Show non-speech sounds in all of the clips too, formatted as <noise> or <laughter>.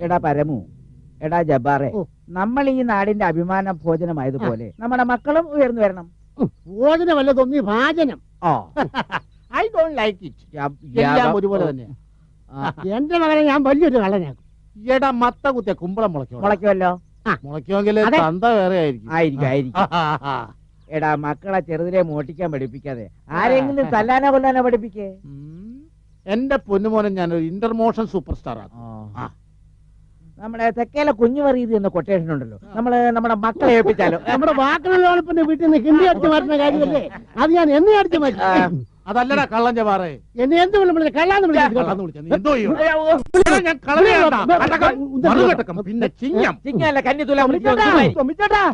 എടാ പരമു എടാ ജബാറെ. നമ്മൾ ഈ നാടിന്റെ അഭിമാന ഭോജനമായതുപോലെ നമ്മുടെ മക്കളും ഉയർന്നു വരണം. ഭോജനമല്ല തോന്നി ഭാജനം. ഐ ഡോണ്ട് ലൈക്ക് ഇറ്റ് എല്ലാം ഒരുപോലെ തന്നെ. എന്റെ മകനെ ഞാൻ വലിയൊരു കള്ളനാക്കും. എടാ മത്ത കുത്തിയ കുമ്പളം മുളയ്ക്കും? മുളയ്ക്കുമല്ലോ? മുളയ്ക്കുമെങ്കിൽ. തന്ത വേറെ ആയിരിക്കും. ആയിരിക്കും ആയിരിക്കും. എടാ മക്കളെ ചെറുതിലെ മോട്ടിക്കാൻ പഠിപ്പിക്കാതെ ആരെങ്കിലും തല്ലാനോ കൊല്ലാനോ പഠിപ്പിക്കേ? എന്റെ പൊന്നുമോനെ ഞാനൊരു ഇന്റർമോഷൻ സൂപ്പർ സ്റ്റാർ ആക്കും ആ. നമ്മുടെ തെക്കേലെ കുഞ്ഞു പറയുന്നത് എന്ന കൊട്ടേഷൻ ഉണ്ടല്ലോ നമ്മൾ നമ്മുടെ മക്കളെ ഏൽപ്പിച്ചാലോ? <laughs> നമ്മുടെ വാക്കുകളിലോടൊപ്പം വീട്ടിൽ നിന്ന് ഹിന്ദി അടിച്ചു മാറ്റുന്ന കാര്യമല്ലേ? അത് ഞാൻ എന്നെ അടിച്ചു മാറ്റി. അതല്ലടാ കള്ളൻ ജവാറെ എന്നെ എന്ത് വിളിച്ചു കള്ളാന്ന്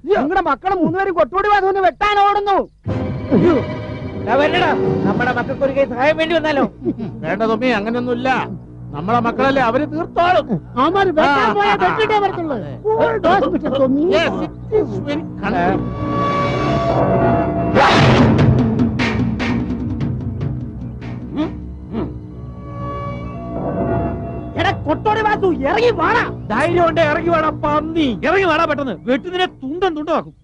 നിങ്ങളുടെ മക്കളെ മൂന്നുപേരും കൊട്ടോടി വാതുവിന് വെട്ടാൻ ഓടുന്നു. നമ്മുടെ മക്കൾക്ക് ഒരു കൈ സഹായം വേണ്ടി വന്നാലോ? വേണ്ട തൊമ്മി. അങ്ങനെയൊന്നുമില്ല. നമ്മളെ മക്കളല്ലേ അവർ തീർത്തോളും. കൊട്ടോടി വാസു ഇറങ്ങി വാടാ. ധൈര്യം ഉണ്ട് ഇറങ്ങി വാടാ പന്നി. ഇറങ്ങി വാടാ പെട്ടെന്ന്. വെട്ടുന്നതിനെ തുണ്ടം തുണ്ടമാക്കും.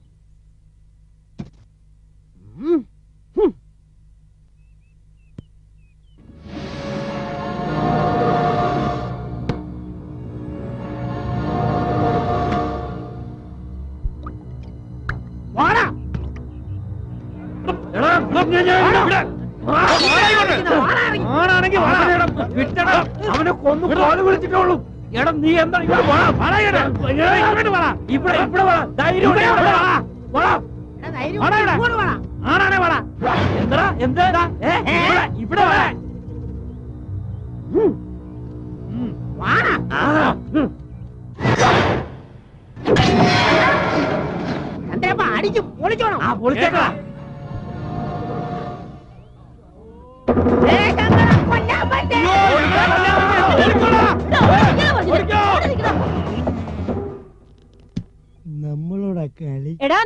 അവനെ കൊന്നു കോൽ വിളിച്ചിട്ടുള്ളൂ എടാ നീ എന്താ ഇവിടെ വാ, വാടാ ഇവിടെ. ഇവിടെ വാടാ. ധൈര്യം വാടാ. വാടാ. വാടാ ഇവിടെ. വാടാ. എന്താ? എന്താ? ഏ,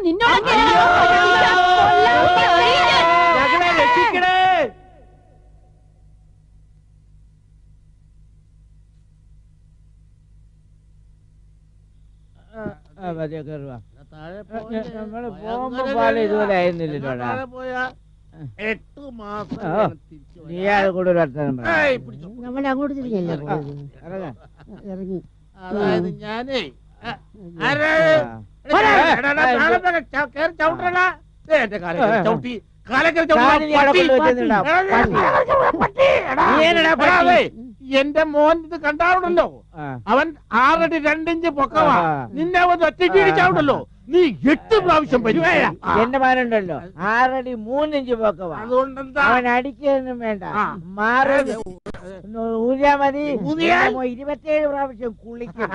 നിന്നോട് മതിയോ, കേറ് വാ. താഴെ നമ്മൾ. പോകുമ്പോ പോലെ ഇതുപോലെ ആയിരുന്നില്ലല്ലോടാ പോയാ എട്ട് മാസം ഞാൻ തിരിച്ചു നീ. അത് കൂടെ ഒരു വർത്തമാനം. നമ്മൾ അങ്ങോട്ട് തിരിഞ്ഞല്ലേ. ഇറങ്ങി. അതായത് ഞാനേ എന്റെ ചവിട്ടി. മോൻ ഇത് കണ്ടാറുണ്ടല്ലോ. ആ. അവൻ ആറടി രണ്ടിഞ്ച് പൊക്കവാ. നിന്നെ അവൻ ഒറ്റയ്ക്ക് ഇടിച്ചാവുണ്ടല്ലോ. നീ എട്ട് പ്രാവശ്യം എന്റെ മാനുണ്ടല്ലോ. ആറടി മൂന്നിഞ്ച് പൊക്കവാ. അതുകൊണ്ടെന്താ? അവൻ അടിക്കൊന്നും വേണ്ട. മാറി ഊരാ മതി ഇരുപത്തിയേഴ് പ്രാവശ്യം കുളിക്കും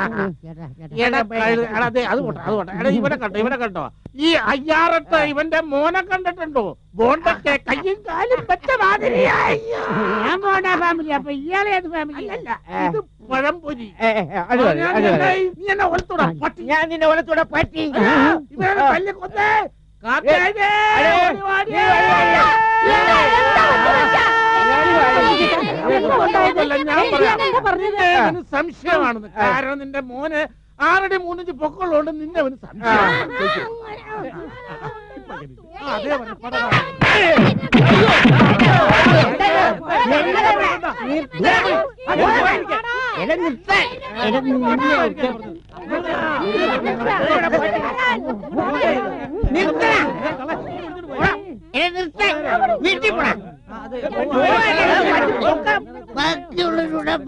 അത് പോട്ടെ അത് പോട്ടെ എടാ ഇവനെ കണ്ടോ ഇവനെ കണ്ടോ ഈ അയ്യാറത്ത് ഇവന്റെ മോനെ കണ്ടിട്ടുണ്ടോ ബോണ്ടൊക്കെ കയ്യും കാലും വെച്ച മാതിരിയായി ഞാൻ പോണ്ട ഫാമിലി അപ്പൊ ഇയാളെ ഏത് ഫാമിലി അല്ലല്ല ഇത് പഴംപൊരി അത് അത്. നീ എന്നെ ഒലത്തൂടാ പട്ടി ഞാൻ നിന്നെ ഒലത്തൂടെ പറ്റി ഇവനെ തല്ലി കൊന്നേ കാത്തേനെ സംശയമാണെന്ന് കാരണം നിന്റെ മോന് ആറടി മൂന്നിഞ്ച് പൊക്കമുള്ളതുകൊണ്ട് നിന്നെ അവന് സംശയം ആ,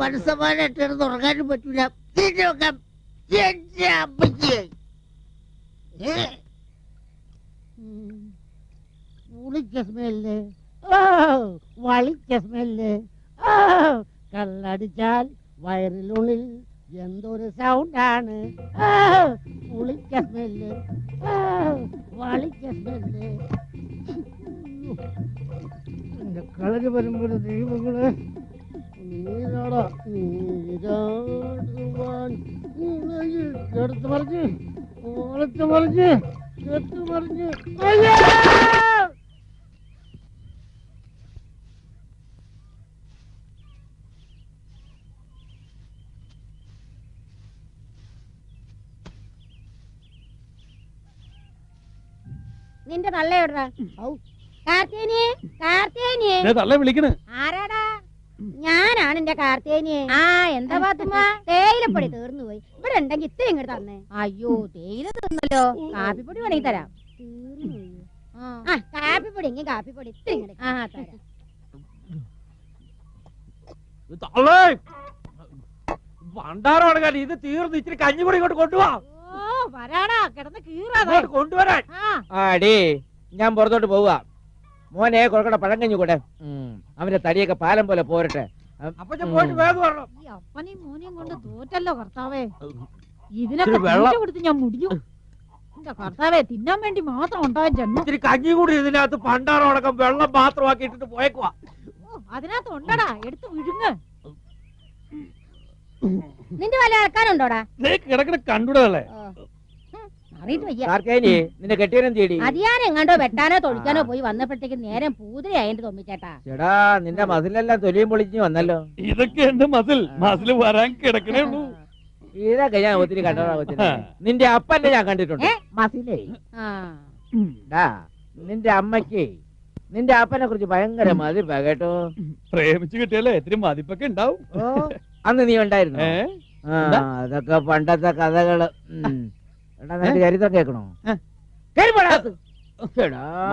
അതേ പറഞ്ഞു, പട കാണും. ബാക്കിയുള്ളവരുടെ മനസ്സമാനായിട്ട് ഉറങ്ങാനും പറ്റൂല. തിരിഞ്ഞു നോക്കാം എന്റെ അമ്മയ്ക്ക് ഏ? ഉം. പുളിച്ച സ്മെല്ല് ഓ വളിച്ച സ്മെല്ല് ഓ കള്ളടിച്ചാൽ വയറിനുള്ളിൽ എന്തൊരു സൗണ്ടാണ്. ഓ പുളിച്ച സ്മെല്ല് വളിച്ച സ്മെല്ല് കളരി വരുമ്പോൾ ദൈവങ്ങളെ നീരാടാ എടുത്തു മറിഞ്ഞ് ഓലത്ത് മറിഞ്ഞ് എടുത്തു മറിഞ്ഞ് നിന്റെ തള്ള എവിടാ കാർത്തേനി കാർത്തേനി തള്ള വിളിക്കണേ. ഞാനാണ് എന്റെ കാർത്തേനിയെ. ആ എന്താ പാത്തുമ്മ? തേയിലപ്പൊടി തീർന്നു പോയി ഇവിടെ ഉണ്ടെങ്കിൽ ഇത്രയും ഇങ്ങോട്ട് തന്നെ. അയ്യോ തേയില തീർന്നല്ലോ കാപ്പിപ്പൊടി വേണമെങ്കിൽ തരാം. ആ. കാപ്പിപ്പൊടി എങ്കിൽ കാപ്പിപ്പൊടി ഇത്രയും ഇങ്ങോട്ട് ആ തരാം. പണ്ടാരം ഇത് തീർന്നു ഇച്ചിരി കഞ്ഞിപ്പൊടി ഇങ്ങോട്ട് കൊണ്ടുപോവാ ഓ വരാടാ. കിടന്ന് കീറാതെ കൊണ്ടുവരാൻ. ആ. ആടി ഞാൻ പുറത്തോട്ട് പോവുക മോനെ കൊടുക്കണ പഴങ്കഞ്ഞു കൂടെ. അവന്റെ തടിയൊക്കെ പാലം പോലെ പോരട്ടെ. അപ്പനെയും മോനെയും കൊണ്ട് തോറ്റല്ലോ കർത്താവേ. ഇതിനൊക്കെ. കൊടുത്ത് ഞാൻ മുടിഞ്ഞു. കർത്താവേ തിന്നാൻ വേണ്ടി മാത്രം ജന്മം കഞ്ഞി കൂടി ഇതിനകത്ത് വെള്ളം മാത്രമാക്കി ഇട്ടിട്ട് പോയേക്കുവാ. ഓ, അതിനകത്ത് ഉണ്ടടാ. എടുത്ത് വിഴുങ്ങ്. നിന്റെ വല്ല ഇളക്കാനുണ്ടോടാ കിടക്കണ കണ്ടുടല്ലേ അറിയിട്ട് വയ്യ. നിന്റെ തേടി വെട്ടാനോ തൊഴിക്കാനോ പോയി വന്നപ്പോഴത്തേക്ക് നേരം പൂതിരയായിട്ട് തൊമ്മിച്ചേട്ടാ. ചേടാ നിന്റെ മസിലെല്ലാം തൊലിയും പൊളിഞ്ഞു വന്നല്ലോ. ഇതൊക്കെ എന്റെ മസിൽ മസിൽ വരാൻ കിടക്കണേ ഉള്ളൂ. ഇതൊക്കെ ഞാൻ ഒത്തിരി കണ്ടതാ കൊച്ചിനെ. നിന്റെ അപ്പന്റെ ഞാൻ കണ്ടിട്ടുണ്ട്. മസിലേ ഡാ നിന്റെ അമ്മയ്ക്ക് നിന്റെ അപ്പനെ കുറിച്ച് ഭയങ്കര മതിപ്പാ കേട്ടോ. പ്രേമിച്ചു കിട്ടിയല്ലേ എത്ര മതിപ്പൊക്കെ ഉണ്ടാവും. അന്ന് നീ ഉണ്ടായിരുന്നു? അതൊക്കെ പണ്ടത്തെ കഥകൾ. എടാ നിനക്ക് ചരിത്രം കേൾക്കണോ.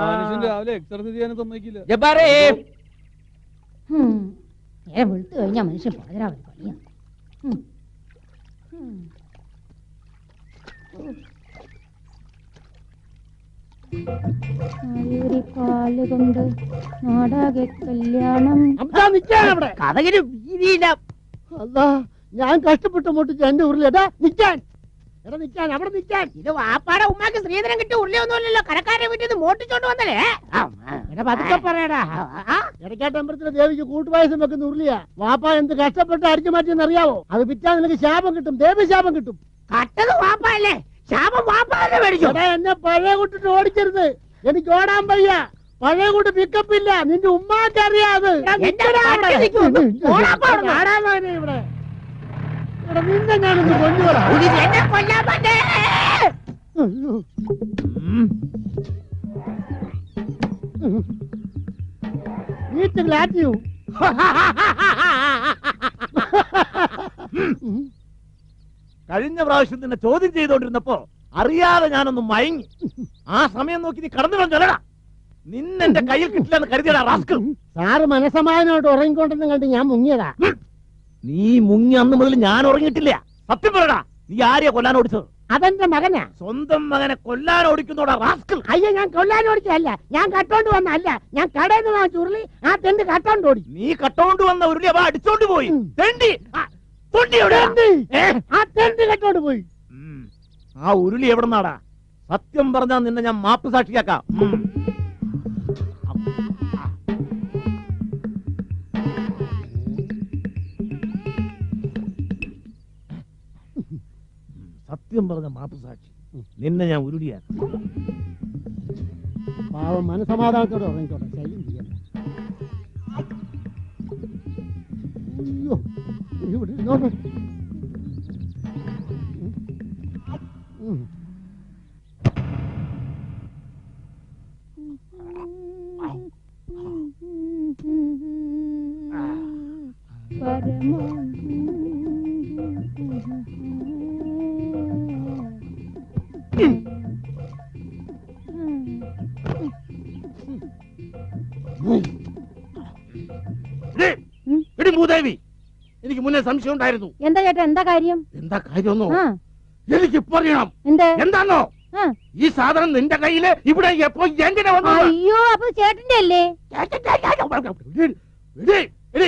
മനുഷ്യൻ രാവിലെ എക്സർസൈസ് ചെയ്യാൻ സമ്മതിക്കില്ല. ജബ്ബാറേ. ഹും. നേരെ വെളുത്തു കഴിഞ്ഞാ മനുഷ്യൻ പാതിരാവൻ പണിയാ. ഹും. ഹും. പാൽ കൊണ്ട് നാടാകെ കല്യാണം. കഥകിന് ഞാൻ കഷ്ടപ്പെട്ട് മുട്ടിച്ച് എന്റെ ഉരുളേടാ നിൽക്കാൻ. എടാ നിൽക്കാൻ അവിടെ നിൽക്കാൻ ഇത് വാപ്പാടെ ഉമ്മാക്ക് സ്ത്രീധനം കിട്ടി ഉള്ളിയൊന്നുമല്ലല്ലോ കടക്കാരെ വീട്ടിൽ നിന്ന് മോട്ടിച്ചോണ്ട് വന്നല്ലേ? എടാ പതുക്കെ പറയടാ. ഇടയ്ക്കാട്ടമ്പലത്തിലെ ദേവിക്ക് കൂട്ടുപായസം വെക്കുന്ന ഉരുളിയാ. വാപ്പ എന്ത് കഷ്ടപ്പെട്ട് അടിച്ചു മാറ്റിയെന്ന് അറിയാവോ? അത് പിറ്റാ നിനക്ക് ശാപം കിട്ടും ദേവി ശാപം കിട്ടും. കട്ടത് വാപ്പല്ലേ ശാപം വാപ്പ തന്നെ മേടിച്ചു എന്നെ പഴയ കൂട്ടിട്ട് ഓടിക്കരുത്. എനിക്ക് ഓടാൻ വയ്യ. പഴയ കൂട്ട് പിക്കപ്പ് ഇല്ല. നിന്റെ ഉമ്മാക്ക് അറിയാത് എന്റെ കട്ടി നിൽക്കുന്നു. ഓടാൻ പാടില്ല. ഇവിടെ. നിന്നെ ഞാനൊന്ന് കൊണ്ടുവരാ. കഴിഞ്ഞ പ്രാവശ്യം നിന്നെ ചോദ്യം ചെയ്തോണ്ടിരുന്നപ്പോ അറിയാതെ ഞാനൊന്ന് മയങ്ങി. ആ സമയം നോക്കി നീ കടന്നു കളഞ്ഞല്ലടാ നിന്നെന്റെ കയ്യിൽ കിട്ടില്ലെന്ന് കരുതിയടാ റാസ്കൽ. സാറ് മനസമാധാനമായിട്ട് ഉറങ്ങിക്കൊണ്ടെന്ന് കണ്ട് ഞാൻ മുങ്ങിയതാ. നീ മുങ്ങി അന്ന് മുതൽ ഞാൻ ഉറങ്ങിയിട്ടില്ല. സത്യം പറയടാ നീ ആരെയാ കൊല്ലാൻ ഓടിച്ചത്? അതെന്റെ മകനാ? സ്വന്തം മകനെ കൊല്ലാൻ ഓടിക്കുന്നോടാ റാസ്കൽ. അയ്യോ ഞാൻ കൊല്ലാൻ ഓടിച്ചതല്ല. ഞാൻ കട്ടോണ്ട് വന്നല്ല ഞാൻ കടയിൽ നിന്ന് വാങ്ങിച്ച ഉരുളി ആ തെണ്ടി കട്ടോണ്ട് ഓടി. നീ കട്ടോണ്ട് വന്ന ഉരുളി അവ അടിച്ചോണ്ട് പോയി. തെണ്ടി ആ, തൊണ്ടി. ഏ? ആ തെണ്ട് കട്ടോണ്ട് പോയി. ഉം. ആ ഉരുളി എവിടെന്നാടാ സത്യം പറഞ്ഞാ നിന്നെ ഞാൻ മാപ്പ് സാക്ഷിയാക്കാം. ഉം. സത്യം പറഞ്ഞ മാപ്പ് സാക്ഷി. നിന്നെ ഞാൻ ഉരുടിയാക്കും പാവം മനസമാധാനത്തോടെ ഉറങ്ങിക്കോട്ടെ. ശല്യം ചെയ്യണ്ട. അയ്യോ ഇവിടെ ഇരുന്നോട്ടെ. എടീ, മൂദേവി എനിക്ക് മുന്നേ സംശയം ഉണ്ടായിരുന്നു. എന്താ ചേട്ടാ എന്താ കാര്യം? എന്താ കാര്യമൊന്നോ? എനിക്ക് ഇപ്പൊ അറിയണം. എന്ത്? എന്താണോ ഈ സാധനം നിന്റെ കയ്യിൽ ഇവിടെ എപ്പോ എങ്ങനെ വന്നു അയ്യോ അപ്പൊ ചേട്ടന്റെ അല്ലേ?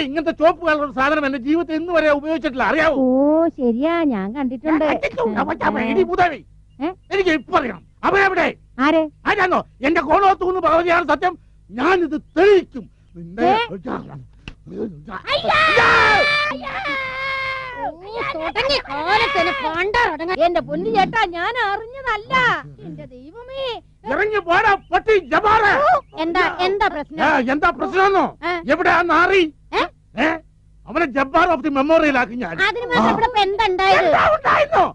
ഇങ്ങനത്തെ ചോപ്പ് കളർ സാധനം എന്റെ ജീവിതത്തിൽ ഇന്ന് വരെ ഉപയോഗിച്ചിട്ടില്ല. അറിയാവോ? ഓ ശരിയാ ഞാൻ കണ്ടിട്ടുണ്ട്. എനിക്ക് ഇപ്പൊ അറിയണം. അവനെവിടെ ആരെ? ആരാന്നോ? എന്റെ കോണോത്തൂന്ന് പറഞ്ഞാണ് സത്യം. ഞാൻ ഇത് തെളിയിക്കും? തുടങ്ങി. കാലത്തിന് പണ്ടറടങ്ങ എന്റെ പൊന്നു ചേട്ടാ ഞാൻ അറിഞ്ഞതല്ല. എന്റെ ദൈവമേ. ഇറങ്ങി പോടാ പട്ടി ജബാറ. എന്താ എന്താ പ്രശ്നം? എന്താ പ്രശ്നമെന്നോ? എവിടെയാ നാറി? അവനെ ജബ്ബാർ ഓഫ് ദി മെമ്മോറിയൽ ആക്കി ഞാൻ. അതിന് എന്താ ഉണ്ടായത്? എന്താ ഉണ്ടായിരുന്നോ?